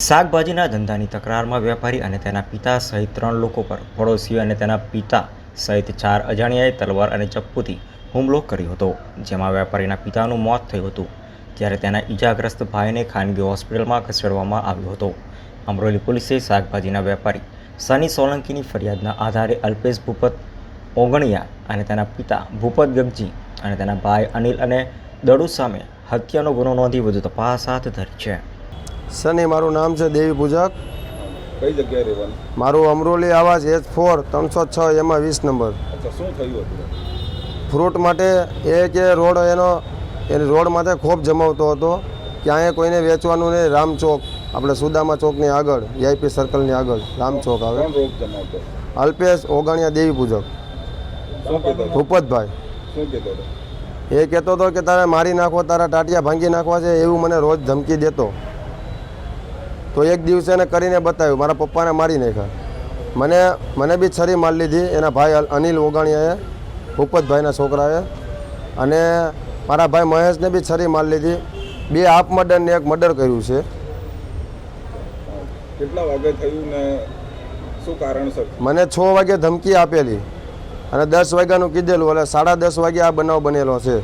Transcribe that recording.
શાકભાજીના ધંધાની તકરારમાં વેપારી અને તેના પિતા સહિત ત્રણ લોકો પર પડોશીઓ અને તેના પિતા સહિત ચાર અજાણ્યાએ તલવાર અને ચપ્પુથી હુમલો કર્યો હતો, જેમાં વેપારીના પિતાનું મોત થયું હતું, ત્યારે તેના ઈજાગ્રસ્ત ભાઈને ખાનગી હોસ્પિટલમાં ખસેડવામાં આવ્યો હતો. અમરોલી પોલીસે શાકભાજીના વેપારી સની સોલંકીની ફરિયાદના આધારે અલ્પેશ ભૂપત ઓગણિયા અને તેના પિતા ભૂપત ગગજી અને તેના ભાઈ અનિલ અને દડુ સામે હત્યાનો ગુનો નોંધી વધુ તપાસ હાથ ધરી છે. સની મારું નામ છે દેવી પૂજક. કઈ જગ્યાએ રહેવાનું? મારું અમરોલી આવાજ એચ ફોર ત્રણસો છ એમાં વીસ નંબર. શું થયું હતું? ફ્રૂટ માટે એ કે રોડ એનો એ રોડ માટે ખોફ જમાવતો હતો. ક્યાંય કોઈને વેચવાનું નહીં રામચોક આપણે સુદામા ચોકની આગળ વીઆઈપી સર્કલની આગળ રામચોક આવે. અલ્પેશ ઓગાણિયા દેવી પૂજક. ભૂપતભાઈ. એ કહેતો હતો કે તારે મારી નાખો તારા ટાટિયા ભાંગી નાખવા છે એવું મને રોજ ધમકી દેતો. તો એક દિવસે એને કરીને બતાવ્યું મારા પપ્પાને મારી નાખ્યા. મને મને બી છરી મારી લીધી. એના ભાઈ અનિલ ઓગાણીયાએ ભૂપતભાઈના છોકરાએ. અને મારા ભાઈ મહેશને બી છરી મારી લીધી. બે હાફ મર્ડર ને એક મર્ડર કર્યું છે. કેટલા વાગે થયું ને શું કારણ મને છ વાગે ધમકી આપેલી અને દસ વાગ્યાનું કીધેલું એટલે સાડા દસ વાગે આ બનાવ બનેલો છે.